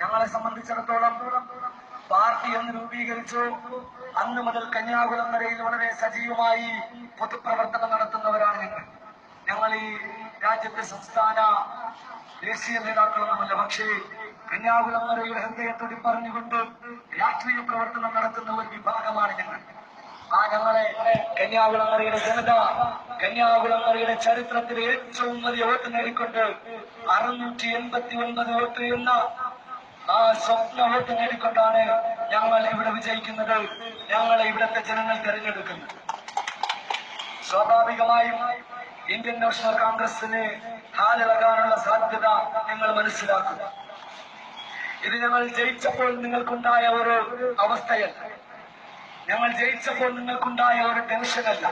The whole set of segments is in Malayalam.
ഞങ്ങളെ സംബന്ധിച്ചിടത്തോളം പാർട്ടി എന്ന് രൂപീകരിച്ചു. അന്ന് മുതൽ കന്യാകുളം കന്യാകുളങ്ങരയിൽ വളരെ സജീവമായി പൊതുപ്രവർത്തനം നടത്തുന്നവരാണ് ഞങ്ങൾ. ഞങ്ങൾ ഈ രാജ്യത്തെ സംസ്ഥാന ദേശീയ നേതാക്കളൊന്നുമല്ല പക്ഷേ കന്യാകുളം കന്യാകുളങ്ങരയുടെ ഹൃദയത്തോടി പറഞ്ഞുകൊണ്ട് രാഷ്ട്രീയ പ്രവർത്തനം നടത്തുന്ന ഒരു വിഭാഗമാണ് ഞങ്ങൾ. ആ ഞങ്ങളെ കന്യാകുളം കന്യാകുളങ്ങരയുടെ ജനത കന്യാകുളം കന്യാകുളങ്ങരയുടെ ചരിത്രത്തിലെ ഏറ്റവും വലിയ വോട്ട് നേടിക്കൊണ്ട് അറുന്നൂറ്റി എൺപത്തി ഒൻപത് വോട്ട് എന്ന ആ സ്വപ്നം വോട്ട് നേടിക്കൊണ്ടാണ് ഞങ്ങൾ ഇവിടെ വിജയിക്കുന്നത്. ഞങ്ങളെ ഇവിടത്തെ ജനങ്ങൾ തെരഞ്ഞെടുക്കുന്നത് സ്വാഭാവികമായും ഇന്ത്യൻ നാഷണൽ കോൺഗ്രസിന് ഹാലിളകാനുള്ള സാധ്യത നിങ്ങൾ മനസ്സിലാക്കുക ഇത് ഞങ്ങൾ ജയിച്ചപ്പോൾ നിങ്ങൾക്കുണ്ടായ ഒരു അവസ്ഥയല്ല. ഞങ്ങൾ ജയിച്ചപ്പോൾ നിങ്ങൾക്കുണ്ടായ ഒരു ടെൻഷനല്ല.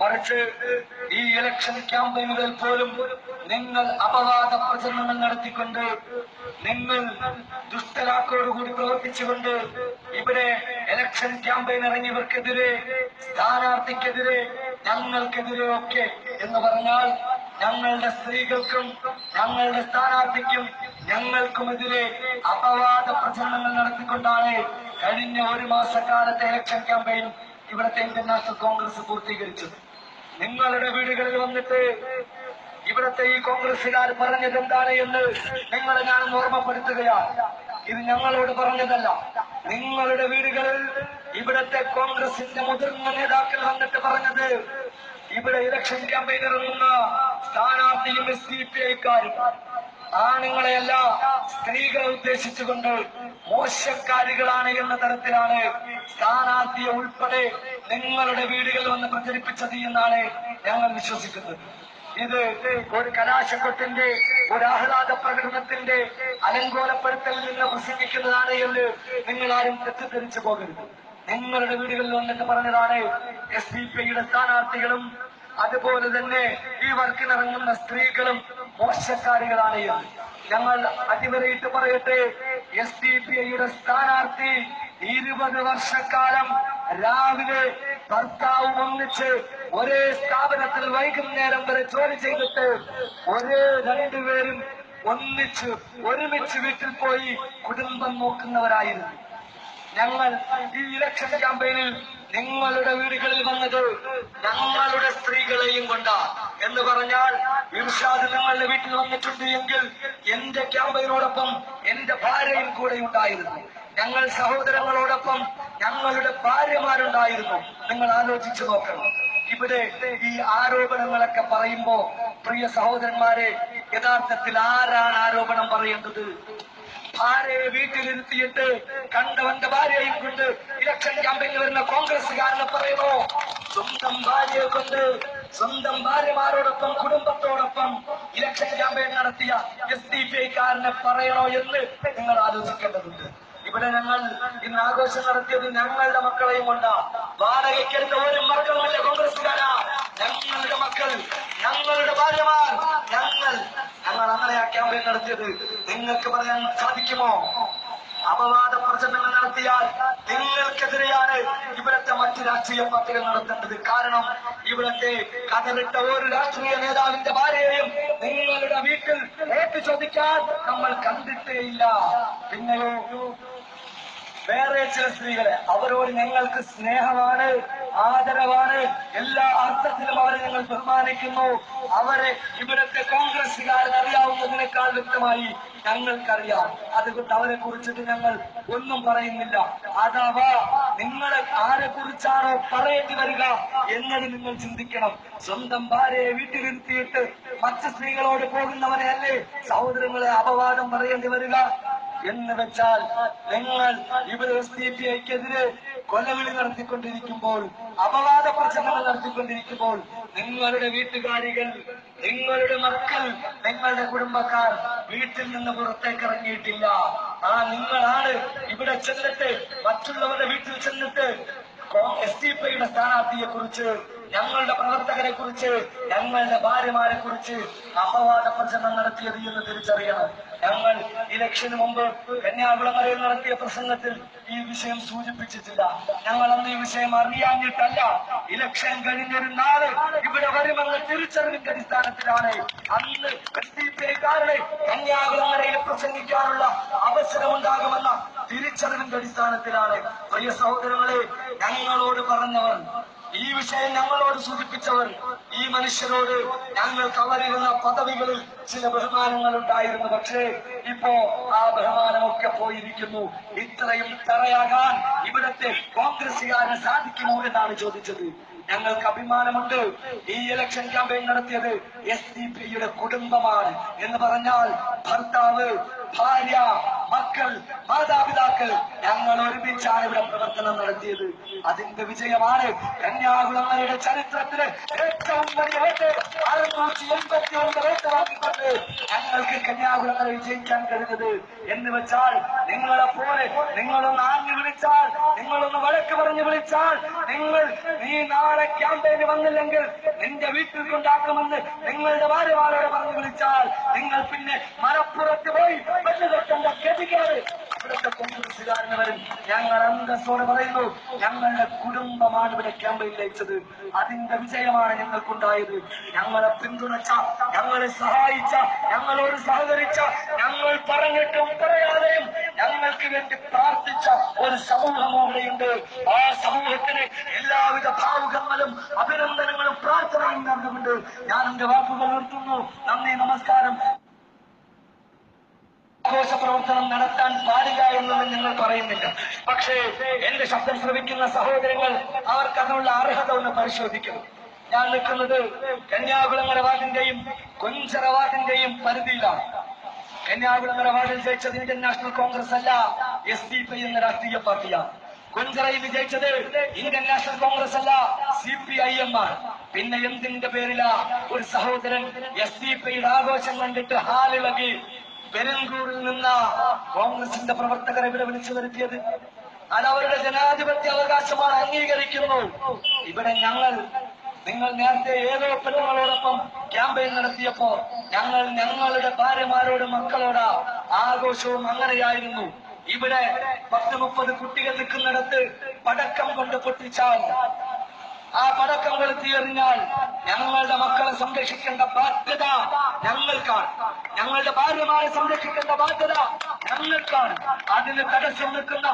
മറിച്ച് ഈ ഇലക്ഷൻ ക്യാമ്പയിനുകൾ പോലും നിങ്ങൾ അപവാദ പ്രചരണങ്ങൾ നടത്തിക്കൊണ്ട് നിങ്ങൾ ദുഷ്ടലാക്കോടുകൂടി പ്രവർത്തിച്ചുകൊണ്ട് ഇവിടെ ഇലക്ഷൻ ക്യാമ്പയിൻ ഇറങ്ങിയവർക്കെതിരെ സ്ഥാനാർത്ഥിക്കെതിരെ ഞങ്ങൾക്കെതിരെ ഒക്കെ എന്ന് പറഞ്ഞാൽ ഞങ്ങളുടെ സ്ത്രീകൾക്കും ഞങ്ങളുടെ സ്ഥാനാർത്ഥിക്കും ഞങ്ങൾക്കുമെതിരെ അപവാദ പ്രചരണങ്ങൾ നടത്തിക്കൊണ്ടാണ് കഴിഞ്ഞ ഒരു മാസക്കാലത്തെ ഇലക്ഷൻ ക്യാമ്പയിൻ ഇവിടുത്തെ ഇന്ത്യൻ നാഷണൽ കോൺഗ്രസ് പൂർത്തീകരിച്ചു. നിങ്ങളുടെ വീടുകളിൽ വന്നിട്ട് ഇവിടുത്തെ ഈ കോൺഗ്രസുകാർ പറഞ്ഞത് എന്താണ് എന്ന് നിങ്ങളെ ഞാൻ ഓർമ്മപ്പെടുത്തുകയാണ്. ഇത് ഞങ്ങളോട് പറഞ്ഞതല്ല. നിങ്ങളുടെ വീടുകളിൽ ഇവിടത്തെ കോൺഗ്രസിന്റെ മുതിർന്ന നേതാക്കൾ വന്നിട്ട് പറഞ്ഞത് ഇവിടെ ഇലക്ഷൻ ക്യാമ്പയിൻ ഇറങ്ങുന്ന സ്ഥാനാർത്ഥിയും എസ് ഡി പി ഐക്കാരും ആണുങ്ങളെയല്ല സ്ത്രീകളെ ഉദ്ദേശിച്ചുകൊണ്ട് മോശക്കാരികളാണ് എന്ന തരത്തിലാണ് സ്ഥാനാർത്ഥിയെ ഉൾപ്പെടെ നിങ്ങളുടെ വീടുകളിൽ വന്ന് പ്രചരിപ്പിച്ചത് എന്നാണ് ഞങ്ങൾ വിശ്വസിക്കുന്നത്. ഇത് ഒരു കലാശക്കൊട്ടിന്റെ ഒരു ആഹ്ലാദ പ്രകടനത്തിന്റെ അലങ്കോലപ്പെടുത്തലിൽ നിന്ന് പ്രസംഗിക്കുന്നതാണ് എന്ന് നിങ്ങൾ ആരും തെറ്റിദ്ധരിച്ചു പോകരുത്. നിങ്ങളുടെ വീടുകളിൽ വന്നിട്ട് പറഞ്ഞതാണ് എസ് ഡി പി ഐയുടെ സ്ഥാനാർത്ഥികളും അതുപോലെ തന്നെ ഈ വർക്കിനിറങ്ങുന്ന സ്ത്രീകളും മോശക്കാരികളാണ് ഞങ്ങൾ അടിവരയിട്ട് പറയട്ടെ എസ് ഡി പി ഐയുടെ സ്ഥാനാർത്ഥി ഇരുപത് വർഷക്കാലം രാവിലെ ഭർത്താവ് ഒന്നിച്ച് ഒരേ സ്ഥാപനത്തിൽ വൈകുന്നേരം വരെ ജോലി ചെയ്തിട്ട് ഒരേ രണ്ടുപേരും ഒന്നിച്ച് ഒരുമിച്ച് വീട്ടിൽ പോയി കുടുംബം നോക്കുന്നവരായിരുന്നു. ഞങ്ങൾ ഈ ഇലക്ഷൻ ക്യാമ്പയിനിൽ നിങ്ങളുടെ വീടുകളിൽ വന്നത് ഞങ്ങളുടെ സ്ത്രീകളെയും കൊണ്ടാ എന്ന് പറഞ്ഞാൽ ഇർഷാദ് നിങ്ങളുടെ വീട്ടിൽ വന്നിട്ടുണ്ട് എങ്കിൽ എന്റെ ക്യാമ്പയിനോടൊപ്പം എന്റെ ഭാര്യയും കൂടെ ഉണ്ടായിരുന്നു. ഞങ്ങൾ സഹോദരങ്ങളോടൊപ്പം ഞങ്ങളുടെ ഭാര്യമാരുണ്ടായിരുന്നു. നിങ്ങൾ ആലോചിച്ചു നോക്കണം. ഇവിടെ ഈ ആരോപണങ്ങളൊക്കെ പറയുമ്പോ പ്രിയ സഹോദരന്മാരെ യഥാർത്ഥത്തിൽ ആരാണ് ആരോപണം പറയേണ്ടത്? ഭാര്യയെ വീട്ടിലിരുത്തിയിട്ട് കണ്ടവന്റെ ഭാര്യയും കൊണ്ട് ഇലക്ഷൻ ക്യാമ്പയിന് വരുന്ന കോൺഗ്രസ്സുകാരനെ പറയുമോ? സ്വന്തം ഭാര്യയെ കൊണ്ട് സ്വന്തം ഭാര്യമാരോടൊപ്പം കുടുംബത്തോടൊപ്പം ഇലക്ഷൻ ക്യാമ്പയിൻ നടത്തിയ എസ് ഡി പി ഐക്കാരനെ പറയണോ എന്ന് നിങ്ങൾ ആലോചിക്കേണ്ടതുണ്ട്. ഇവിടെ ഞങ്ങൾ ഇന്ന് ആഘോഷം നടത്തിയത് ഞങ്ങളുടെ മക്കളെയും കൊണ്ടാ. വാടകയ്ക്കെടുത്ത ഒരു മക്കളുമില്ല കോൺഗ്രസ്സുകാരാ. ഞങ്ങളുടെ മക്കൾ ഞങ്ങളുടെ ഭാര്യമാർ ഞങ്ങൾ. ഞങ്ങൾ അങ്ങനെ ആ ക്യാമ്പയിൻ നടത്തിയത് നിങ്ങൾക്ക് പറയാൻ സാധിക്കുമോ? അപവാദ പ്രചരണങ്ങൾ നടത്തിയാൽ നിങ്ങൾക്കെതിരെയാണ് ഇവിടുത്തെ മറ്റ് രാഷ്ട്രീയ പാർട്ടികൾ നടത്തേണ്ടത്. കാരണം ഇവിടുത്തെ കഥവിട്ട ഒരു രാഷ്ട്രീയ നേതാവിന്റെ ഭാര്യയെയും നിങ്ങളുടെ വീട്ടിൽ വോട്ട് ചോദിക്കാൻ നമ്മൾ കണ്ടിട്ടേയില്ല. പിന്നെയോ? വേറെ ചില സ്ത്രീകളെ അവരോട് ഞങ്ങൾക്ക് സ്നേഹമാണ് ആദരവാണ്. എല്ലാ അർത്ഥത്തിലും അവരെ ഞങ്ങൾ ബഹുമാനിക്കുന്നു. അവരെ ഇവിടുത്തെ കോൺഗ്രസ്സുകാരൻ അറിയാവുന്നതിനേക്കാൾ വ്യക്തമായി ഞങ്ങൾക്കറിയാം. അതുകൊണ്ട് അവരെ കുറിച്ചിട്ട് ഞങ്ങൾ ഒന്നും പറയുന്നില്ല. അഥവാ നിങ്ങളെ ആരെ കുറിച്ചാണോ പറയേണ്ടി വരിക എന്നത് നിങ്ങൾ ചിന്തിക്കണം. സ്വന്തം ഭാര്യയെ വീട്ടിലിരുത്തിയിട്ട് മറ്റ് സ്ത്രീകളോട് പോകുന്നവരെ അല്ലേ സഹോദരങ്ങളെ അപവാദം പറയേണ്ടി വരിക? എന്ന് വെച്ചാൽ നിങ്ങൾ ഇവിടെ എസ് ഡി പി ഐക്കെതിരെ കൊലവിളി നടത്തിക്കൊണ്ടിരിക്കുമ്പോൾ അപവാദ പ്രചരണം നടത്തിക്കൊണ്ടിരിക്കുമ്പോൾ നിങ്ങളുടെ വീട്ടുകാരികൾ നിങ്ങളുടെ മക്കൾ നിങ്ങളുടെ കുടുംബക്കാർ വീട്ടിൽ നിന്ന് പുറത്തേക്ക് ഇറങ്ങിയിട്ടില്ല. ആ നിങ്ങളാണ് ഇവിടെ ചെന്നിട്ട് മറ്റുള്ളവരുടെ വീട്ടിൽ ചെന്നിട്ട് എസ് ഡി പി ഐയുടെ സ്ഥാനാർത്ഥിയെ കുറിച്ച് ഞങ്ങളുടെ പ്രവർത്തകരെ കുറിച്ച് ഞങ്ങളുടെ ഭാര്യമാരെ കുറിച്ച് അപവാദ പ്രചരണം നടത്തിയത് എന്ന് തിരിച്ചറിയണം. ഞങ്ങൾ ഇലക്ഷന് മുമ്പ് കന്യാകുളങ്ങരയിൽ നടത്തിയ പ്രസംഗത്തിൽ ഈ വിഷയം സൂചിപ്പിച്ചിട്ടില്ല. ഞങ്ങൾ അന്ന് ഈ വിഷയം അറിയാഞ്ഞിട്ടല്ല. ഇലക്ഷൻ കഴിഞ്ഞൊരു ഇവിടെ വരുമെന്ന് തിരിച്ചറിവിന്റെ അടിസ്ഥാനത്തിലാണ് അന്ന് ഐക്കാരുടെ കന്യാകുളങ്ങരയിൽ പ്രസംഗിക്കാനുള്ള അവസരമുണ്ടാകുമെന്ന തിരിച്ചറിവിന്റെ അടിസ്ഥാനത്തിലാണ്. പ്രിയ സഹോദരങ്ങളെ ഞങ്ങളോട് പറഞ്ഞവർ ഈ വിഷയം ഞങ്ങളോട് സൂചിപ്പിച്ചവർ ഈ മനുഷ്യരോട് ഞങ്ങൾ അവരിരുന്ന പദവികളിൽ ചില ബഹുമാനങ്ങൾ ഉണ്ടായിരുന്നു. പക്ഷേ ഇപ്പോ ആ ബഹുമാനമൊക്കെ പോയിരിക്കുന്നു. ഇത്രയും തറയാകാൻ ഇവിടത്തെ കോൺഗ്രസുകാരന് സാധിക്കുമോ എന്നാണ് ചോദിച്ചത്. ഞങ്ങൾക്ക് അഭിമാനമുണ്ട്. ഈ ഇലക്ഷൻ ക്യാമ്പയിൻ നടത്തിയത് എസ് ഡി പിയുടെ കുടുംബമാണ് എന്ന് പറഞ്ഞാൽ ഭർത്താവ് ഭാര്യ മക്കൾ മാതാപിതാക്കൾ ഞങ്ങൾ ഒരുമിച്ചാണ് ഇവിടെ പ്രവർത്തനം നടത്തിയത്. അതിന്റെ വിജയമാണ് കന്യാകുമാരിയുടെ ചരിത്രത്തിൽ ഏറ്റവും വലിയ വോട്ട് അറുന്നൂറ്റി എൺപത്തി ഒന്ന് വോട്ട് ഞങ്ങൾക്ക് കന്യാകുമാരി വിജയിക്കാൻ കഴിഞ്ഞത്. എന്ന് വെച്ചാൽ നിങ്ങളെ പോലെ നിങ്ങളൊന്ന് ആഞ്ഞു വിളിച്ചാൽ നിങ്ങളൊന്ന് വിളിച്ചാൽ നിങ്ങൾ നീ നാളെ ക്യാമ്പയിന് വന്നില്ലെങ്കിൽ നിന്റെ വീട്ടിൽ കൊണ്ടാക്കുമെന്ന് നിങ്ങളുടെ ഭാര്യമാരോട് പറഞ്ഞു വിളിച്ചാൽ നിങ്ങൾ പിന്നെ മലപ്പുറത്ത് പോയി വെള്ളുകെട്ടേണ്ട ഗതികേട് ഇവിടുത്തെ കോൺഗ്രസുകാരന് വരും ഞങ്ങൾ അന്തസ്സോടെ പറയുന്നു ഞങ്ങളുടെ കുടുംബമാണ് ഇവിടെ ക്യാമ്പയിൻ ലയിച്ചത്. അതിന്റെ വിജയമാണ് ഞങ്ങൾക്കുണ്ടായത്. ഞങ്ങളെ പിന്തുണച്ച ഞങ്ങളെ സഹായിച്ച ഞങ്ങളോട് സഹകരിച്ച ഞങ്ങൾ പറഞ്ഞിട്ടും പറയാതെയും ഞങ്ങൾക്ക് വേണ്ടി പ്രാർത്ഥിച്ച ഒരു സമൂഹം അവിടെയുണ്ട്. ആ സമൂഹത്തിന് എല്ലാവിധ ഭാവുകങ്ങളും അഭിനന്ദനങ്ങളും പ്രാർത്ഥനയും നൽകുന്നുണ്ട്. ഞാൻ എന്റെ വാക്കുകൾ നിർത്തുന്നു. നന്ദി നമസ്കാരം. ആഘോഷ പ്രവർത്തനം നടത്താൻ പാടില്ല എന്നൊന്നും ഞങ്ങൾ പറയുന്നില്ല. പക്ഷേ എന്റെ ശബ്ദം ശ്രവിക്കുന്ന സഹോദരങ്ങൾ അവർക്ക് അതിനുള്ള അർഹത ഒന്ന് പരിശോധിക്കും. ഞാൻ നിൽക്കുന്നത് കന്യാകുളങ്ങര വാർഡിന്റെയും കൊഞ്ചറ വാർഡിന്റെയും പരിധിയിലാണ്. കന്യാകുളങ്ങര വാർഡിൽ ജയിച്ചത് ഇന്ത്യൻ നാഷണൽ കോൺഗ്രസ് അല്ല എസ് ഡി പി എന്ന രാഷ്ട്രീയ പാർട്ടിയാണ്. കൊഞ്ചറയിൽ വിജയിച്ചത് ഇന്ത്യൻ നാഷണൽ കോൺഗ്രസ് അല്ല സി പി ഐ എം ആണ്. പിന്നെ എന്തിന്റെ പേരിലാ ഒരു സഹോദരൻ എസ് ഡി പിയുടെ ആഘോഷം കണ്ടിട്ട് ഹാലിളകി പെരുങ്കൂറിൽ നിന്ന കോൺഗ്രസിന്റെ പ്രവർത്തകരെ ഇവിടെ വിളിച്ചു വരുത്തിയത്. അത് അവരുടെ ജനാധിപത്യ അവകാശമാണ് അംഗീകരിക്കുന്നു. ഇവിടെ ഞങ്ങൾ നിങ്ങൾ നേരത്തെ ഏതോ പെണ്ണുങ്ങളോടൊപ്പം ക്യാമ്പയിൻ നടത്തിയപ്പോ ഞങ്ങൾ ഞങ്ങളുടെ ഭാര്യമാരോട് മക്കളോട് ആഘോഷവും അങ്ങനെയായിരുന്നു. ഇവിടെ പത്ത് മുപ്പത് കുട്ടികൾ നിൽക്കുന്നിടത്ത് പടക്കം കൊണ്ട് പൊട്ടിച്ചാൽ ആ പടക്കം കൊളുത്തി എറിഞ്ഞാൽ ഞങ്ങളുടെ മക്കളെ സംരക്ഷിക്കേണ്ട ബാധ്യത ഞങ്ങൾക്കാണ്. ഞങ്ങളുടെ ഭാര്യമാരെ സംരക്ഷിക്കേണ്ട ബാധ്യത ഞങ്ങൾക്കാണ്. അതിന് തടസ്സം നിൽക്കുന്ന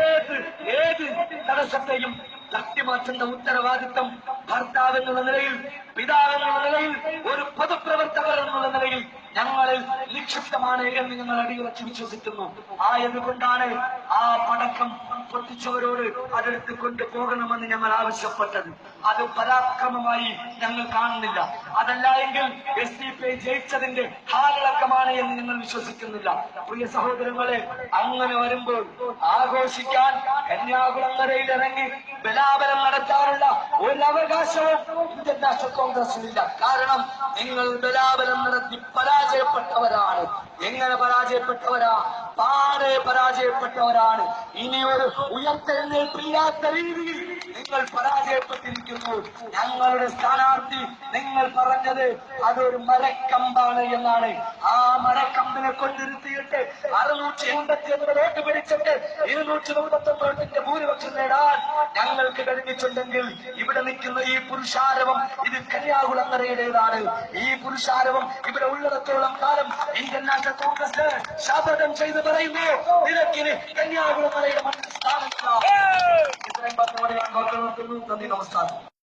ഏത് ഏത് തടസ്സത്തെയും തട്ടിമാറ്റേണ്ട ഉത്തരവാദിത്വം ഭർത്താവ് എന്നുള്ള നിലയിൽ പിതാവ് എന്നുള്ള നിലയിൽ ഒരു പൊതുപ്രവർത്തകർ എന്നുള്ള നിലയിൽ ഞങ്ങളിൽ നിക്ഷിപ്തമാണ് എന്ന് ഞങ്ങൾ അടിയുറച്ച് വിശ്വസിക്കുന്നു. ആയതുകൊണ്ടാണ് ആ പടക്കം പൊട്ടിച്ചവരോട് അതെടുത്ത് കൊണ്ടുപോകണമെന്ന് ഞങ്ങൾ ആവശ്യപ്പെട്ടത്? അത് പരാക്രമമായി ഞങ്ങൾ കാണുന്നില്ല. അതല്ല എങ്കിൽ എസ് ഡി പി ജയിച്ചതിന്റെ ഹാളിളക്കമാണ് എന്ന് ഞങ്ങൾ വിശ്വസിക്കുന്നില്ല. പ്രിയ സഹോദരങ്ങളെ അങ്ങനെ വരുമ്പോൾ ആഘോഷിക്കാൻ കന്യാകുളങ്ങരയിൽ ഇറങ്ങി ബലാബലം നടത്താനുള്ള ഒരു അവകാശവും ഇന്ത്യൻ നാഷണൽ കോൺഗ്രസിനില്ല കാരണം നിങ്ങൾ ബലാബലം നടത്തി പരാജയപ്പെട്ടവരാണ്. എങ്ങനെ പരാജയപ്പെട്ടവരാ? പാടെ പരാജയപ്പെട്ടവരാണ്. ഇനി ഒരു ഉയർത്തെഴുന്നേൽപ്പില്ലാത്ത രീതിയിൽ നിങ്ങൾ പരാജയപ്പെട്ടിരിക്കുന്നു. ഞങ്ങളുടെ സ്ഥാനാർത്ഥി നിങ്ങൾ പറഞ്ഞത് അതൊരു മരക്കമ്പാണ് എന്നാണ്. ആ മരക്കമ്പിനെ കൊണ്ടിരുത്തിയിട്ട് അറുന്നൂറ്റി എൺപത്തി ഒമ്പത് വോട്ട് പിടിച്ചിട്ട് ഇരുന്നൂറ്റി മുപ്പത്തി ഒമ്പത് വോട്ടിന്റെ ഭൂരിപക്ഷം നേടാൻ ഞങ്ങൾക്ക് കഴിഞ്ഞിട്ടുണ്ടെങ്കിൽ ഇവിടെ നിൽക്കുന്ന ഈ പുരുഷാരവം ഇത് കന്യാകുളങ്ങരയുടേതാണ് ഈ പുരുഷാരവം ഇവിടെ ഉള്ളിടത്തോളം കാലം ഇന്ത്യൻ നാഷണൽ കോൺഗ്രസ് ശപഥം ചെയ്ത് പറയുന്നു നിരക്കിന് കന്യാകുളങ്ങരയുടെ മണ്ണിൽ സ്ഥാനമില്ല ഇത്രയും പറഞ്ഞവരെ ഞാൻ നിർത്തുന്നു നന്ദി നമസ്കാരം